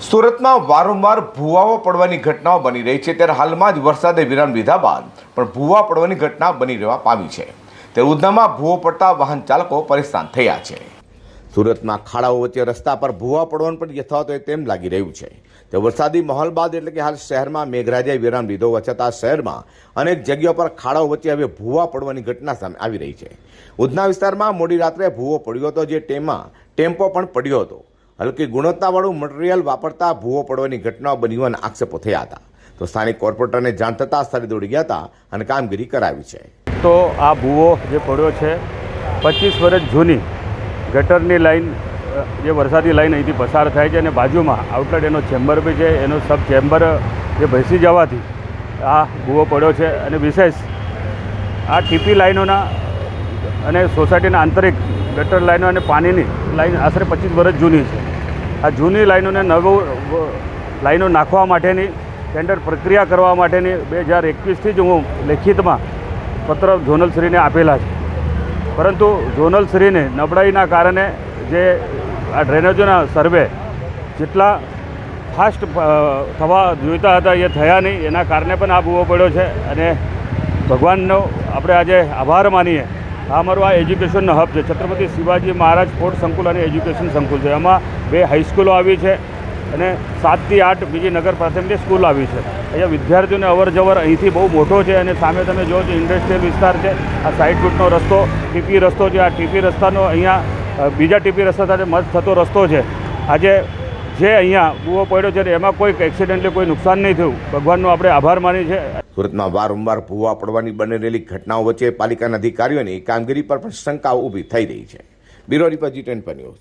સુરતમાં વારંવાર ભૂવાઓ પડવાની ઘટનાઓ બની રહી છે. ત્યારે હાલમાં જ વરસાદે વિરામ લીધા બાદ પણ ભૂવા પડવાની ઘટના બની રહેવા પામી છે. તે ઉધનામાં ભૂવો પડતા વાહન ચાલકો પરેશાન થયા છે. સુરતમાં ખાડાઓ વચ્ચે રસ્તા પર ભૂવા પડવાનું પણ યથાવત હોય તેમ લાગી રહ્યું છે. તે વરસાદી માહોલ બાદ એટલે કે હાલ શહેરમાં મેઘરાજાએ વિરામ લીધો છતાં શહેરમાં અનેક જગ્યાઓ પર ખાડાઓ વચ્ચે હવે ભૂવા પડવાની ઘટના સામે આવી રહી છે. ઉધના વિસ્તારમાં મોડી રાત્રે ભૂવો પડ્યો હતો, જે તેમાં ટેમ્પો પણ પડ્યો હતો. હલકી ગુણવત્તાવાળું મટીરિયલ વાપરતા ભૂવો પડવાની ઘટનાઓ બની હોવાના આક્ષેપો થયા હતા. તો સ્થાનિક કોર્પોરેટરને જાણ થતાં સ્થળે દોડી ગયા હતા અને કામગીરી કરાવી છે. તો આ ભૂવો જે પડ્યો છે, પચીસ વર્ષ જૂની ગટરની લાઈન જે વરસાદી લાઈન અહીંથી પસાર થાય છે અને બાજુમાં આઉટલેટ એનો ચેમ્બર બી છે, એનો સબ ચેમ્બર, જે ભેસી જવાથી આ ભૂવો પડ્યો છે અને વિશેષ આ ટીપી લાઈનોના અને સોસાયટીના આંતરિક ગટર લાઇનો અને પાણીની લાઇન આશરે પચીસ વર્ષ જૂની છે. આ જૂની લાઈનોને નવું, લાઈનો નાખવા માટેની ટેન્ડર પ્રક્રિયા કરવા માટેની બે હજાર એકવીસથી જ હું લેખિતમાં પત્ર ઝોનલશ્રીને આપેલા છે. પરંતુ ઝોનલશ્રીને નબળાઈના કારણે જે આ ડ્રેનેજોના સર્વે જેટલા ફાસ્ટ થવા જોઈતા હતા એ થયા નહીં. એના કારણે પણ આ ભૂવો પડ્યો છે અને ભગવાનનો આપણે આજે આભાર માનીએ. આ અમારું આ એજ્યુકેશનનો હબ છે. છત્રપતિ શિવાજી મહારાજ સ્પોર્ટ સંકુલ અને એજ્યુકેશન સંકુલ છે. એમાં બે હાઈસ્કૂલો આવી છે અને સાતથી આઠ બીજી નગર પ્રાથમિક સ્કૂલ આવી છે. અહીંયા વિદ્યાર્થીઓને અવર જવર અહીંથી બહુ મોટો છે અને સામે તમે જો છો ઇન્ડસ્ટ્રીયલ વિસ્તાર છે. આ સાઈડ રૂટનો રસ્તો ટીપી રસ્તો છે. આ ટીપી રસ્તાનો અહીંયા બીજા ટીપી રસ્તા સાથે મત થતો રસ્તો છે. આજે જે અહીંયા કૂવો પડ્યો છે એમાં કોઈ એક્સિડન્ટલી કોઈ નુકસાન નહીં થયું. ભગવાનનો આપણે આભાર માની છે સુરતમાં વારંવાર ભૂવા પડવાની બની રહેલી ઘટનાઓ વચ્ચે પાલિકાના અધિકારીઓની કામગીરી પર પણ શંકાઓ ઊભી થઈ રહી છે. બ્યુરો રિપોર્ટ જી ટેન પર ન્યૂઝ.